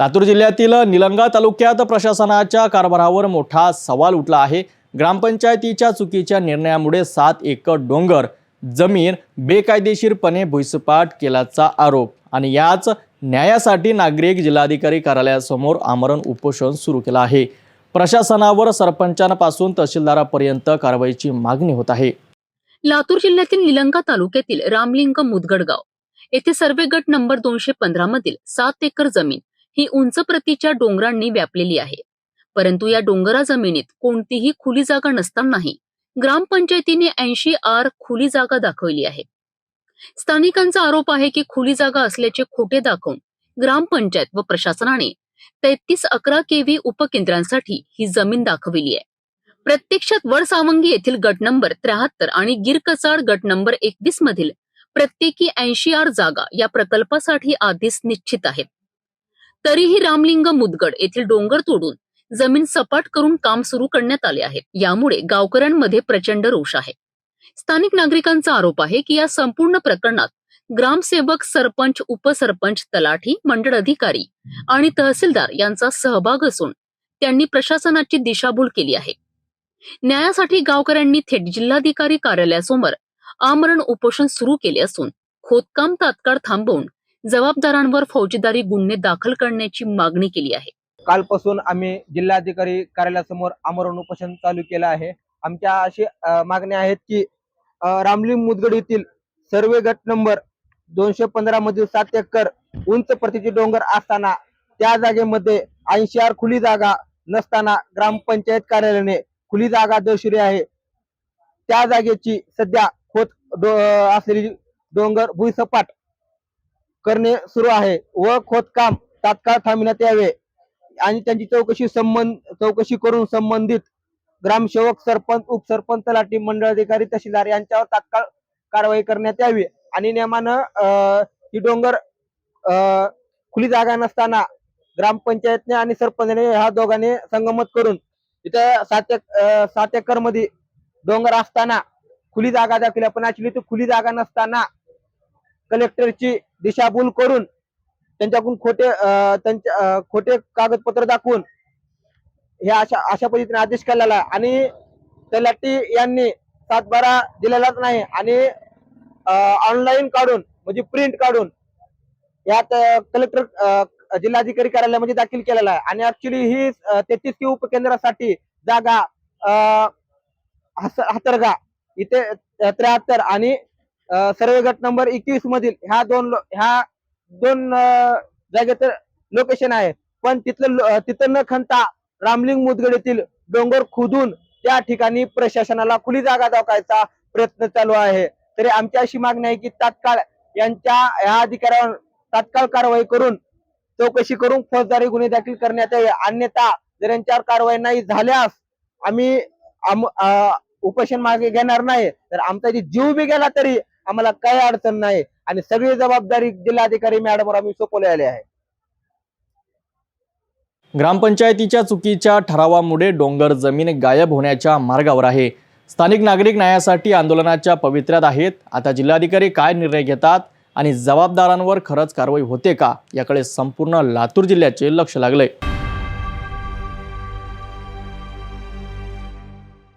लातूर जिल्ह्यातील निलंगा तालुक्यात प्रशासनाच्या कारभारावर मोठा सवाल उठला आहे. ग्रामपंचायतीच्या चुकीच्या निर्णयामुळे सात एकर डोंगर जमीन बेकायदेशीरपणे भुईसपाट केल्याचा आरोप आणि याच न्यायासाठी नागरिक जिल्हाधिकारी कार्यालयासमोर आमरण उपोषण सुरू केलं आहे. प्रशासनावर सरपंचांपासून तहसीलदारापर्यंत कारवाईची मागणी होत आहे. लातूर जिल्ह्यातील निलंगा तालुक्यातील रामलिंग मुदगडगाव येथे सर्वे गट नंबर दोनशे पंधरा मधील सात एकर जमीन ही उंच प्रतीच्या डोंगरांनी व्यापलेली आहे. परंतु या डोंगरा जमिनीत कोणतीही खुली जागा नसतानाही ग्रामपंचायतीने ऐंशी आर खुली जागा दाखवली आहे. स्थानिकांचा आरोप आहे की खुली जागा असल्याचे खोटे दाखवून ग्रामपंचायत व प्रशासनाने तेहतीस अकरा केव्ही उपकेंद्रांसाठी ही जमीन दाखविली आहे. प्रत्यक्षात वडसावंगी येथील गट नंबर त्र्याहत्तर आणि गिरकचाड गट नंबर एकवीस मधील प्रत्येकी ऐंशी आर जागा या प्रकल्पासाठी आधीच निश्चित आहेत. तरीही रामलिंग मुदगड येथील डोंगर तोडून जमीन सपाट करून काम सुरू करण्यात आले आहे यामुळे गावकऱ्यांमध्ये प्रचंड रोष आहे. स्थानिक नागरिकांचा आरोप आहे की या संपूर्ण प्रकरणात ग्रामसेवक सरपंच उपसरपंच तलाठी मंडळ अधिकारी आणि तहसीलदार यांचा सहभाग असून त्यांनी प्रशासनाची दिशाभूल केली आहे. न्यायासाठी गावकऱ्यांनी थेट जिल्हाधिकारी कार्यालयासमोर आमरण उपोषण सुरू केले असून खोदकाम तात्काळ थांबवून जबाबदारांवर फौजदारी गुन्हे दाखल करण्याची मागणी केली आहे. कालपासून आम्ही जिल्हाधिकारी कार्यालयासमोर आमरण उपोषण चालू केलं आहे. आमच्या अशी मागणी आहेत की रामली रामलिंग मुदगड येथील सर्वे गट नंबर दोनशे पंधरा मधील सात एकर उंच प्रतीचे डोंगर असताना त्या जागेमध्ये ऐंशी आर खुली जागा नसताना ग्रामपंचायत कार्यालयाने खुली जागा दर्शवली आहे. त्या जागेची सध्या खोत डो असलेली डोंगर भुईसपाट करणे सुरू आहे व खोदकाम तात्काळ थांबण्यात यावे. आणि त्यांची चौकशी संबंध चौकशी करून संबंधित ग्रामसेवक सरपंच उपसरपंच तलाठी मंडळ अधिकारी तहसीलदार यांच्यावर तात्काळ कारवाई करण्यात यावी. आणि नियमानं अं, ही डोंगर अं, खुली जागा नसताना ग्रामपंचायतने आणि सरपंचने ह्या दोघांनी संगमत करून इथं सात एक सात एकरमध्ये डोंगर असताना खुली जागा दाखवली. पण ऍक्च्युली ती खुली जागा नसताना कलेक्टरची दिशाभूल करून त्यांच्याकडून खोटे त्यांच्या खोटे कागदपत्र दाखवून हे अशा अशा पद्धतीने आदेश केलेला आहे. आणि तलाठी यांनी सातबारा दिलेलाच नाही आणि ऑनलाईन काढून म्हणजे प्रिंट काढून यात कलेक्टर जिल्हाधिकारी कार्यालयामध्ये दाखल केलेला आहे. आणि ऍक्च्युली ही तेहतीस की उपकेंद्रासाठी जागा अं, हातरगा इथे त्र्याहत्तर आणि सर्वे गट नंबर एकवीस मधील ह्या दोन ह्या दोन अं, जागेचं लोकेशन आहे. पण तिथलं तिथं न खणता रामलिंग मुदगड येथील डोंगर खोदून त्या ठिकाणी प्रशासनाला खुली जागा दाखवायचा प्रयत्न चालू आहे. तरी आमची अशी मागणी आहे की तात्काळ यांच्या ह्या अधिकाऱ्यावर तात्काळ कारवाई करून चौकशी करून फौजदारी गुन्हे दाखल करण्यात यावे. अन्यथा जर यांच्यावर कारवाई नाही झाल्यास आम्ही उपोषण मागे घेणार नाही. तर आमचा जी जीव बी गेला तरी आम्हाला काही अडचण नाही. आणि सगळी जबाबदारी जिल्हाधिकारी मॅडमवर आम्ही सोपवलेली आहे. ग्रामपंचायतीच्या चुकीच्या ठरावामुळे डोंगर जमीन गायब होण्याच्या मार्गावर आहे. स्थानिक नागरिक न्यायासाठी आंदोलनाच्या पवित्र्यात आहेत. आता जिल्हाधिकारी काय निर्णय घेतात आणि जबाबदारांवर खरंच कारवाई होते का? याकडे संपूर्ण लातूर जिल्ह्याचे लक्ष लागले